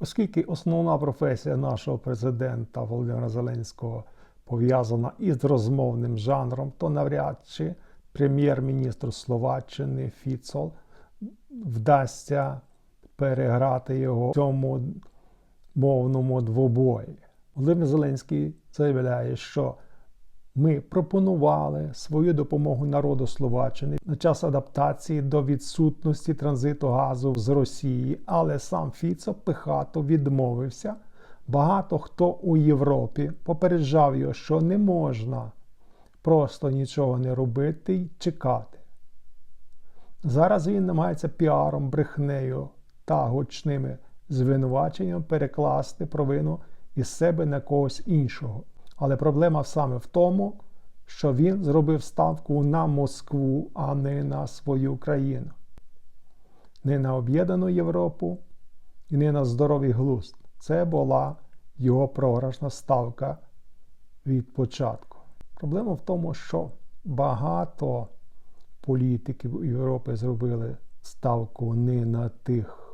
Оскільки основна професія нашого президента Володимира Зеленського пов'язана із розмовним жанром, то навряд чи прем'єр-міністру Словаччини Фіцол вдасться переграти його в цьому мовному двобої. Володимир Зеленський заявляє, що ми пропонували свою допомогу народу Словаччини на час адаптації до відсутності транзиту газу з Росії, але сам Фіцо пихато відмовився. Багато хто у Європі попереджав його, що не можна просто нічого не робити й чекати. Зараз він намагається піаром, брехнею та гучними звинуваченням перекласти провину із себе на когось іншого. Але проблема саме в тому, що він зробив ставку на Москву, а не на свою країну, не на об'єднану Європу і не на здоровий глузд. Це була його програшна ставка від початку. Проблема в тому, що багато політиків Європи зробили ставку не на тих